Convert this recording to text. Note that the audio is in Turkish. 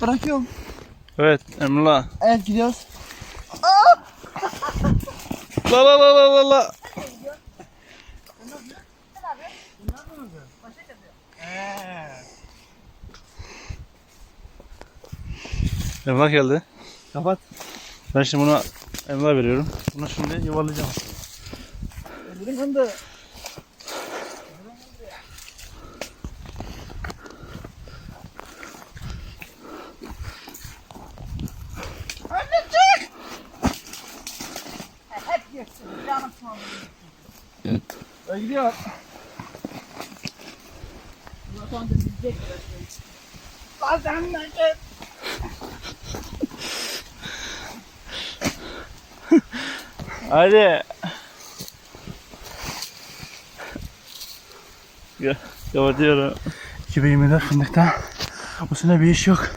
Bırakıyorum. Evet Emrullah. Evet gidiyoruz. La la la la la la. Emrah geldi. Kapat. Ben şimdi buna Emrah veriyorum. Bunu şimdi yuvarlayacağım. Ellerim kandı. Hep olun. Ben bizde Bazen de. Hadi. Ya, kapatıyorum. 2024 fındıkta bu sene bir iş yok.